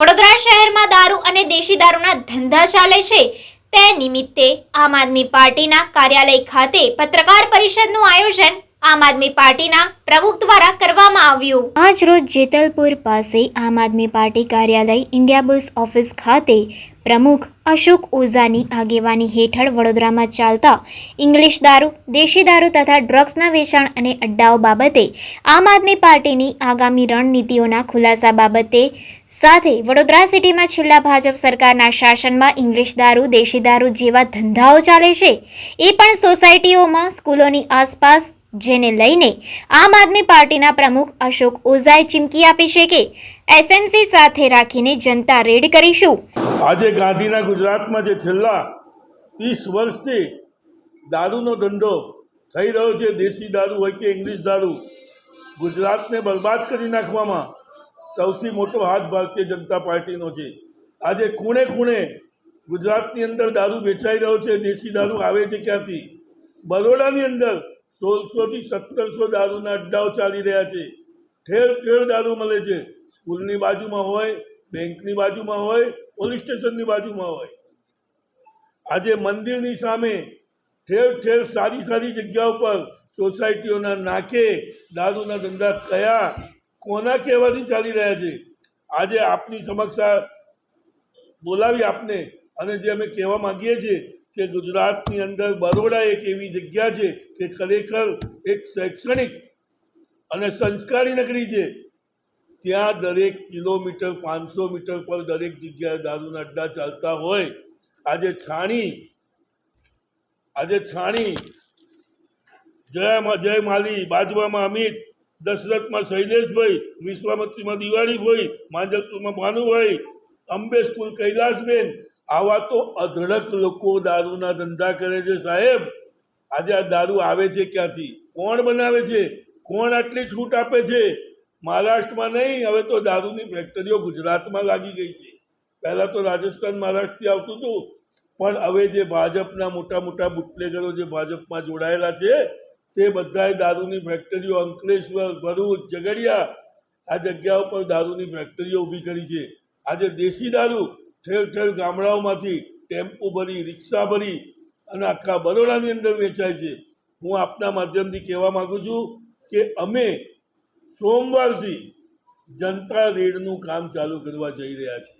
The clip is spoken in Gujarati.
વડોદરા શહેરમાં દારૂ અને દેશી દારૂના ધંધા ચાલે છે. તે નિમિત્તે આમ આદમી પાર્ટીના કાર્યાલય ખાતે પત્રકાર પરિષદનું આયોજન આમ આદમી પાર્ટીના પ્રમુખ દ્વારા કરવામાં આવ્યું. આજ રોજ જેતલપુર પાસે આમ આદમી પાર્ટી કાર્યાલય ઇન્ડિયા બુલ્સ ઓફિસ ખાતે પ્રમુખ અશોક ઓઝાની આગેવાની હેઠળ વડોદરામાં ચાલતા ઇંગ્લિશ દારૂ, દેશી દારૂ તથા ડ્રગ્સના વેચાણ અને અડ્ડાઓ બાબતે આમ આદમી પાર્ટીની આગામી રણનીતિઓના ખુલાસા બાબતે સાથે વડોદરા સિટીમાં છેલ્લા ભાજપ સરકારના શાસનમાં ઇંગ્લિશ દારૂ, દેશી દારૂ જેવા ધંધાઓ ચાલે છે. એ પણ સોસાયટીઓમાં, સ્કૂલોની આસપાસ જેને લઈને આમ આદમી પાર્ટીના પ્રમુખ અશોક ઓઝાએ ચીમકી આપી છે કે એસએમસી સાથે રાખીને જનતા રેડ કરીશું. આજે ગાંધીના ગુજરાતમાં જે છેલ્લા ત્રીસ વર્ષથી દારૂનો ધંધો થઈ રહ્યો છે, દેશી દારૂ હોય કે ઇંગ્લિશ દારૂ, ગુજરાતને બરબાદ કરી નાખવામાં સૌથી મોટો હાથ ભારતીય જનતા પાર્ટીનો છે. આજે ખૂણે ખૂણે ગુજરાતની અંદર દારૂ વેચાઈ રહ્યો છે, દેશી દારૂ આવે છે ક્યાંથી? બરોડાની અંદર સોળસોથી સત્તરસો દારૂના અડ્ડાઓ ચાલી રહ્યા છે. ઠેર ઠેર દારૂ મળે છે. સ્કૂલની બાજુમાં હોય, બેંકની બાજુમાં હોય, પોલીસ સ્ટેશનની બાજુમાં હોય. આજે મંદિરની સામે ઠેર ઠેર સારી સારી જગ્યાઓ પર સોસાયટીઓના નાકે દારૂના ધંધા કયા, કોના કહેવાથી ચાલી રહ્યા છે? આજે આપની સમક્ષ બોલાવી આપને અને જે અમે કહેવા માંગીએ છીએ કે ગુજરાતની અંદર બરોડા એક એવી જગ્યા છે કે ખરેખર એક શૈક્ષણિક અને સંસ્કારી નગરી છે. ત્યાં દરેક કિલોમીટર, પાંચસો મીટર પર દરેક જગ્યાએ દારૂના અડ્ડા ચાલતા હોય. આજે છાણી આજે છાણી. જયામાં જય માલી, બાજવામાં અમિત, દશરથમાં શૈલેષભાઈ, વિશ્વામત્રીમાં દિવાળીભાઈ, માંજલપુરમાં ભાનુભાઈ, અંબે સ્કૂલ કૈલાસબેન આવા તો અધડક લોકો દારૂના ધંધા કરે છે સાહેબ. આજે આ દારૂ આવે છે ક્યાંથી? કોણ બનાવે છે? કોણ આટલી છૂટ આપે છે? મહારાષ્ટ્રમાં નહીં, હવે તો દારૂની ફેક્ટરીઓ ગુજરાતમાં લાગી ગઈ છે. પહેલાં તો રાજસ્થાન મહારાષ્ટ્રથી આવતું હતું. પણ હવે જે ભાજપના મોટા મોટા બુટલેગરો જે ભાજપમાં જોડાયેલા છે, તે બધાએ દારૂની ફેક્ટરીઓ અંકલેશ્વર, ભરૂચ, ઝઘડિયા આ જગ્યાઓ પર દારૂની ફેક્ટરીઓ ઊભી કરી છે. આજે દેશી દારૂ ઠેર ઠેર ગામડાઓમાંથી ટેમ્પો ભરી, રિક્ષા ભરી અને આખા બરોડાની અંદર વેચાય છે. હું આપના માધ્યમથી કહેવા માગું છું કે અમે સોમવારથી જનતા રેડનું કામ ચાલુ કરવા જઈ રહ્યા છીએ.